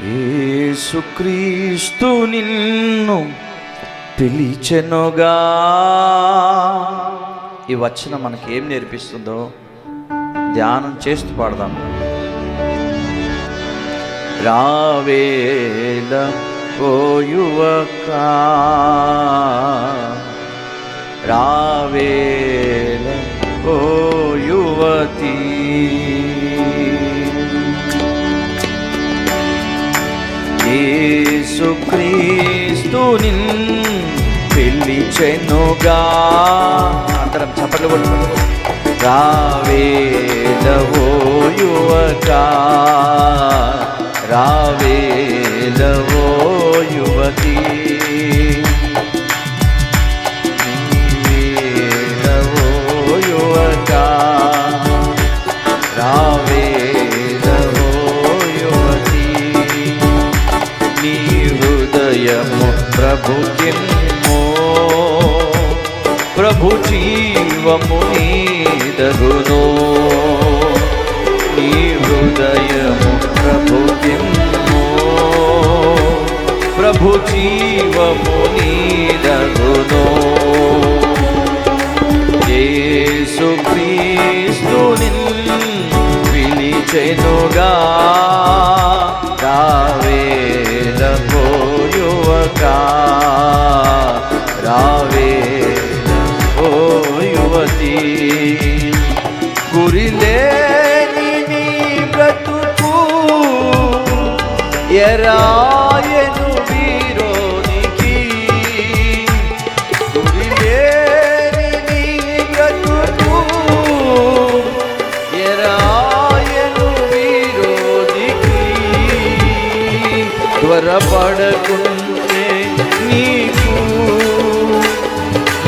యేసుక్రీస్తు నిన్ను పిలిచెనుగా. ఈ వచ్చిన మనకి ఏం నేర్పిస్తుందో ధ్యానం చేస్తూ పాడదాం. రావేల ఓ యువక రావేల ఓ యువతీ. యేసుక్రీస్తు పిలిచెనుగా. అందరం చప్పట్లు కొట్టుకోండి రావేదవో యువక. రావేదవో నీ హృదయము ప్రభు కిమ్మో. ప్రభు జీవము నీదగును. నీ హృదయము ప్రభు కిమ్మో. ప్రభు జీవము నీదగును. యేసు క్రీస్తు పిలిచెనుగా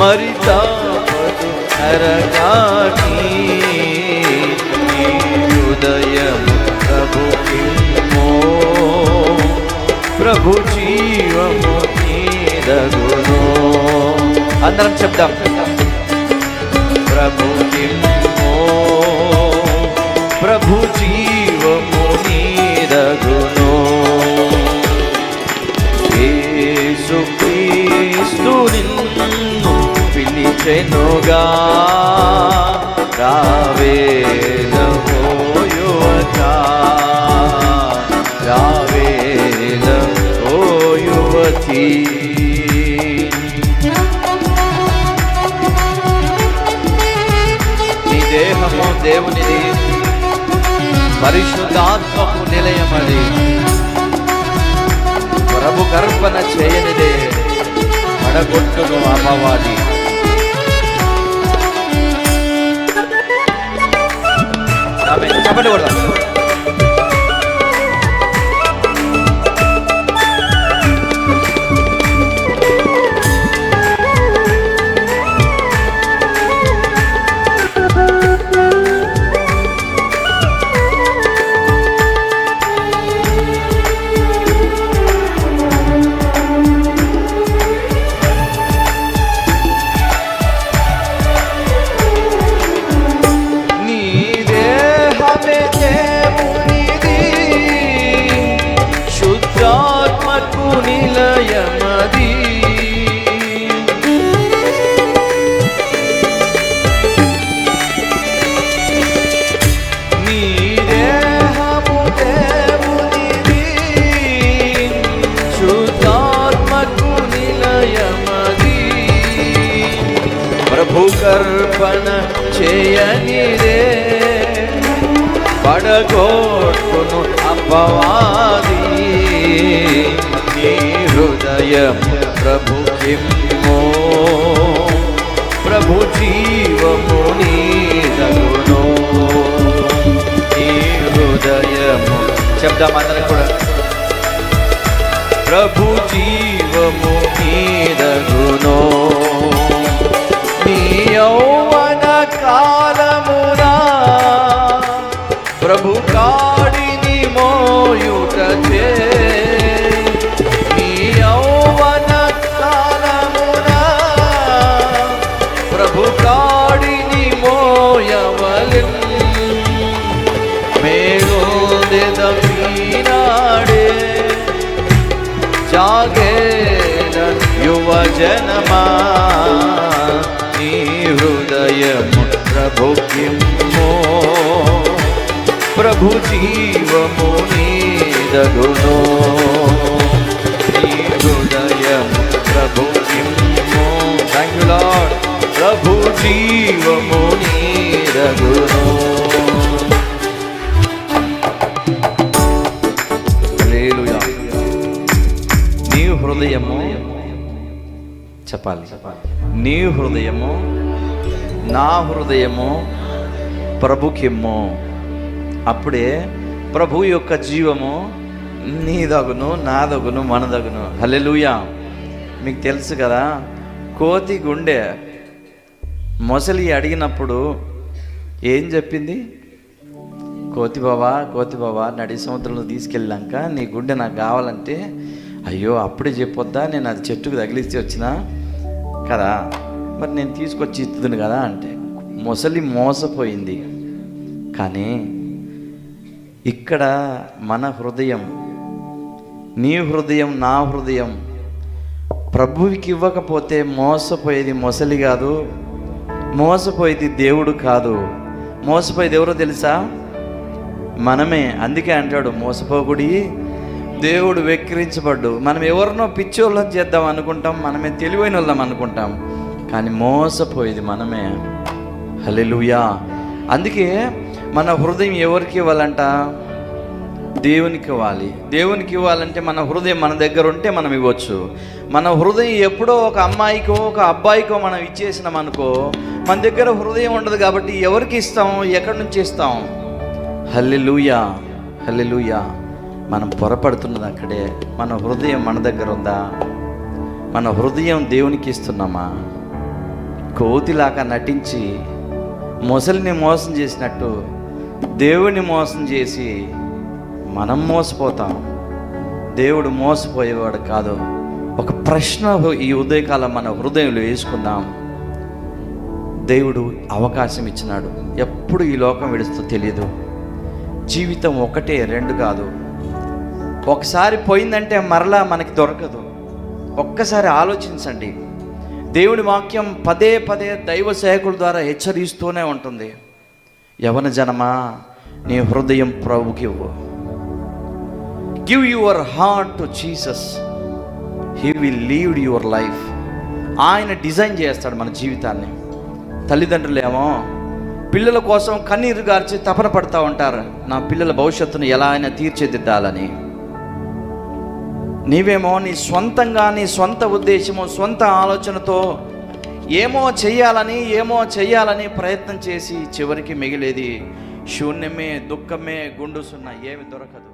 మరి తాపదు అరగాని నీ హృదయము ప్రభుకిమ్మో ప్రభు జీవము నీదగును అందరం చెప్దాం ప్రభు ప్రభు జీవము నీదగును యేసు క్రీస్తు నిన్ను పిలిచెనుగా రావే ఓ యువక ఓ యువతి. నీ దేహము దేవునిది. పరిశుద్ధాత్మకు నిలయమది. ప్రభు కర్పణ చేయనిదే. పడగొట్టును అపవాది. ఆమె చెప్పండి కూడా కర్పణ చేయనిదే పడగోట్టును అపవాది. నీ హృదయం ప్రభు కిమ్మో. ప్రభు జీవము నీదగును. నీ హృదయము శబ్దమందరం కూడా. ప్రభు జీవము నీదగునో. నీ యౌవన ప్రభుకిమ్మో ప్రభు జీవము నీదగును. నీ హృదయము ప్రభుకిమ్మో థ్యాంక్ యూ లార్డ్ ప్రభు జీవము నీదగును. హల్లెలూయా. నీ హృదయము చెప్పాలి. నీ హృదయము నా హృదయము ప్రభుకిమ్ము అప్పుడే ప్రభు యొక్క జీవము నీదగును నాదగును మనదగును. హలెలుయా మీకు తెలుసు కదా కోతి గుండె. మొసలి అడిగినప్పుడు ఏం చెప్పింది? కోతి బావా కోతి బావా నడి సముద్రంలో తీసుకెళ్ళాక నీ గుండె నాకు కావాలంటే అయ్యో అప్పుడే చెప్పొద్దా? నేను అది చెట్టుకు తగిలిస్తే వచ్చినా కదా? మరి నేను తీసుకొచ్చి ఇస్తుంది కదా అంటే మొసలి మోసపోయింది. కానీ ఇక్కడ మన హృదయం నీ హృదయం నా హృదయం ప్రభువుకి ఇవ్వకపోతే మోసపోయేది మొసలి కాదు మోసపోయేది దేవుడు కాదు. మోసపోయేది ఎవరో తెలుసా? మనమే. అందుకే అంటాడు మోసపోకుడి దేవుడు వెక్కిరించబడ్డు. మనం ఎవరినో పిచ్చోళ్ళని చేద్దాం అనుకుంటాం మనమే తెలివైన వాళ్ళం అనుకుంటాం. కానీ మోసపోయేది మనమే. హలెలుయా అందుకే మన హృదయం ఎవరికి ఇవ్వాలంట? దేవునికి ఇవ్వాలి. దేవునికి ఇవ్వాలంటే మన హృదయం మన దగ్గర ఉంటే మనం ఇవ్వచ్చు. మన హృదయం ఎప్పుడో ఒక అమ్మాయికో ఒక అబ్బాయికో మనం ఇచ్చేసినాం అనుకో మన దగ్గర హృదయం ఉండదు కాబట్టి ఎవరికి ఇస్తాం? ఎక్కడి నుంచి ఇస్తాం? హల్లెలూయా. హల్లెలూయా. మనం పొరపడుతున్నది అక్కడే. మన హృదయం మన దగ్గర ఉందా? మన హృదయం దేవునికి ఇస్తున్నామా? కోతిలాగా నటించి మొసలిని మోసం చేసినట్టు దేవుని మోసం చేసి మనం మోసపోతాం. దేవుడు మోసపోయేవాడు కాదు. ఒక ప్రశ్న ఈ ఉదయకాలం మన హృదయంలో వేసుకుందాం. దేవుడు అవకాశం ఇచ్చినాడు. ఎప్పుడు ఈ లోకం విడుస్తూ తెలియదు జీవితం ఒకటే రెండు కాదు. ఒకసారి పోయిందంటే మరలా మనకి దొరకదు. ఒక్కసారి ఆలోచించండి. దేవుని వాక్యం పదే పదే దైవ సేవకుల ద్వారా హెచ్చరిస్తూనే ఉంటుంది. యవన జనమా నీ హృదయం ప్రభుకి ఇవ్వు. Give your heart to Jesus he will leave your life ఆయన డిజైన్ చేస్తాడు మన జీవితాన్ని. తల్లిదండ్రులు ఏమో పిల్లల కోసం కన్నీరు గార్చి తపన పడతా ఉంటారు. నా పిల్లల భవిష్యత్తును ఎలా అయినా తీర్చిదిద్దాలని. నీవేమో నీ సొంతంగా నీ సొంత ఉద్దేశము సొంత ఆలోచనతో ఏమో చెయ్యాలని ఏమో చెయ్యాలని ప్రయత్నం చేసి చివరికి మిగిలేది శూన్యమే దుఃఖమే గుండుసున్న ఏమి దొరకదు.